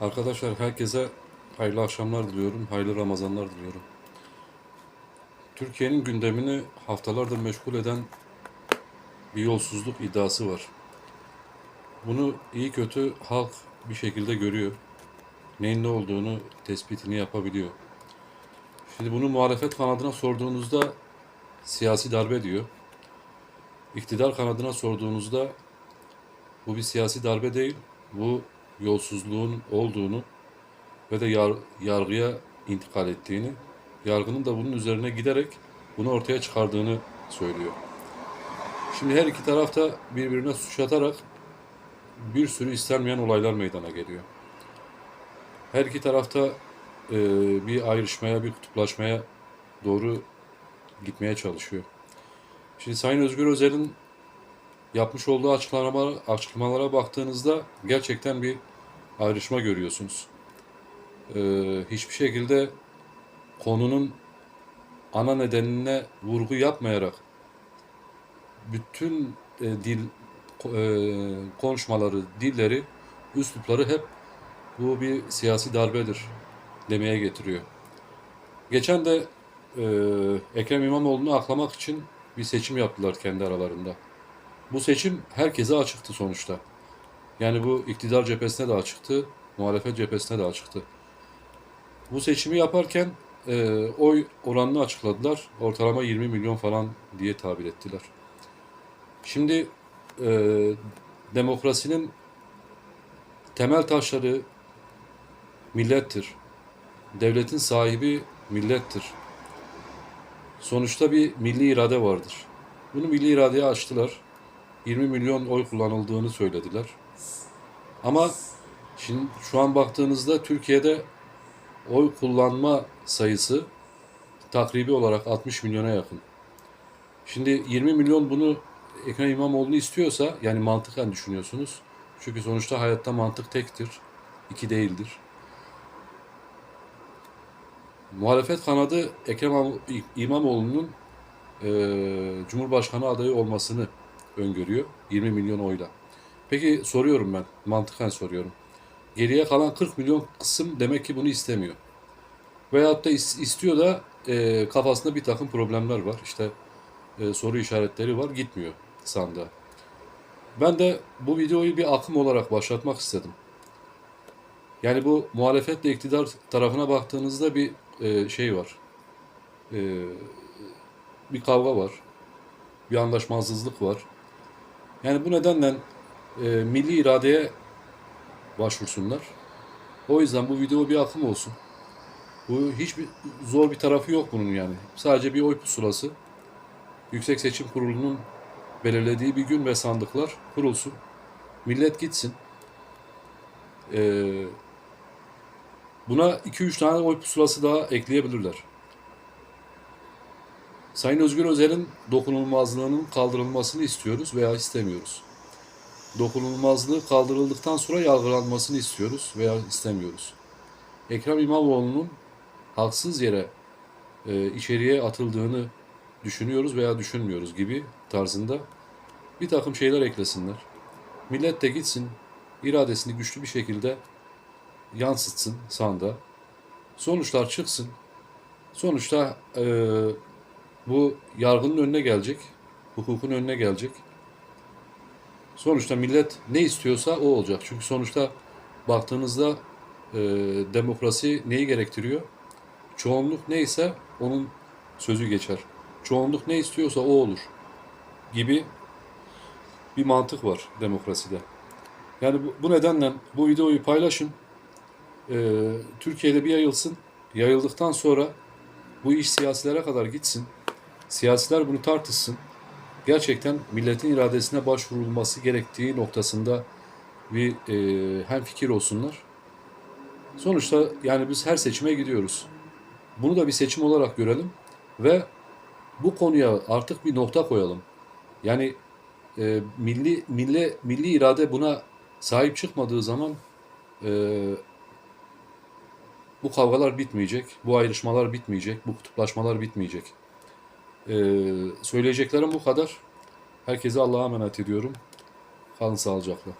Arkadaşlar herkese hayırlı akşamlar diliyorum, hayırlı Ramazanlar diliyorum. Türkiye'nin gündemini haftalardır meşgul eden bir yolsuzluk iddiası var. Bunu iyi kötü halk bir şekilde görüyor. Neyin ne olduğunu tespitini yapabiliyor. Şimdi bunu muhalefet kanadına sorduğunuzda siyasi darbe diyor. İktidar kanadına sorduğunuzda bu bir siyasi darbe değil, bu yolsuzluğun olduğunu ve de yar- yargıya intikal ettiğini, yargının da bunun üzerine giderek bunu ortaya çıkardığını söylüyor. Şimdi her iki taraf da birbirine suç atarak bir sürü istenmeyen olaylar meydana geliyor. Her iki tarafta e, bir ayrışmaya, bir kutuplaşmaya doğru gitmeye çalışıyor. Şimdi Sayın Özgür Özel'in yapmış olduğu açıklama, açıklamalara baktığınızda gerçekten bir ayrışma görüyorsunuz. Ee, hiçbir şekilde konunun ana nedenine vurgu yapmayarak bütün e, dil e, konuşmaları, dilleri, üslupları hep bu bir siyasi darbedir demeye getiriyor. Geçen de e, Ekrem İmamoğlu'nu aklamak için bir seçim yaptılar kendi aralarında. Bu seçim herkese açıktı sonuçta. Yani bu iktidar cephesine de açıktı, muhalefet cephesine de açıktı. Bu seçimi yaparken e, oy oranını açıkladılar. Ortalama 20 milyon falan diye tabir ettiler. Şimdi e, demokrasinin temel taşları millettir. Devletin sahibi millettir. Sonuçta bir milli irade vardır. Bunu milli iradeye açtılar. 20 milyon oy kullanıldığını söylediler. Ama şimdi şu an baktığınızda Türkiye'de oy kullanma sayısı takribi olarak 60 milyona yakın. Şimdi 20 milyon bunu Ekrem İmamoğlu'nu istiyorsa yani mantıken düşünüyorsunuz. Çünkü sonuçta hayatta mantık tektir. iki değildir. Muhalefet kanadı Ekrem İmamoğlu'nun eee Cumhurbaşkanı adayı olmasını öngörüyor 20 milyon oyla. Peki soruyorum ben, mantıken soruyorum. Geriye kalan 40 milyon kısım demek ki bunu istemiyor. Veyahut da is- istiyor da e, kafasında bir takım problemler var. İşte e, soru işaretleri var, gitmiyor sandığa. Ben de bu videoyu bir akım olarak başlatmak istedim. Yani bu muhalefetle iktidar tarafına baktığınızda bir e, şey var. E, bir kavga var. Bir anlaşmazlık var. Yani bu nedenle e, milli iradeye başvursunlar. O yüzden bu video bir akım olsun. Bu hiçbir zor bir tarafı yok bunun yani. Sadece bir oy pusulası. Yüksek Seçim Kurulu'nun belirlediği bir gün ve sandıklar kurulsun. Millet gitsin. Ee, buna 2-3 tane oy pusulası daha ekleyebilirler. Sayın Özgür Özel'in dokunulmazlığının kaldırılmasını istiyoruz veya istemiyoruz. Dokunulmazlığı kaldırıldıktan sonra yargılanmasını istiyoruz veya istemiyoruz. Ekrem İmamoğlu'nun haksız yere e, içeriye atıldığını düşünüyoruz veya düşünmüyoruz gibi tarzında bir takım şeyler eklesinler. Millet de gitsin, iradesini güçlü bir şekilde yansıtsın sandığa. Sonuçlar çıksın. Sonuçta e, bu yargının önüne gelecek, hukukun önüne gelecek. Sonuçta millet ne istiyorsa o olacak. Çünkü sonuçta baktığınızda e, demokrasi neyi gerektiriyor? Çoğunluk neyse onun sözü geçer. Çoğunluk ne istiyorsa o olur gibi bir mantık var demokraside. Yani bu, bu nedenle bu videoyu paylaşın. E, Türkiye'de bir yayılsın. Yayıldıktan sonra bu iş siyasilere kadar gitsin. Siyasiler bunu tartışsın. Gerçekten milletin iradesine başvurulması gerektiği noktasında bir e, hem fikir olsunlar. Sonuçta yani biz her seçime gidiyoruz. Bunu da bir seçim olarak görelim ve bu konuya artık bir nokta koyalım. Yani e, milli milli milli irade buna sahip çıkmadığı zaman e, bu kavgalar bitmeyecek, bu ayrışmalar bitmeyecek, bu kutuplaşmalar bitmeyecek. E, söyleyeceklerim bu kadar. Herkese Allah'a emanet ediyorum. Kalın sağlıcakla.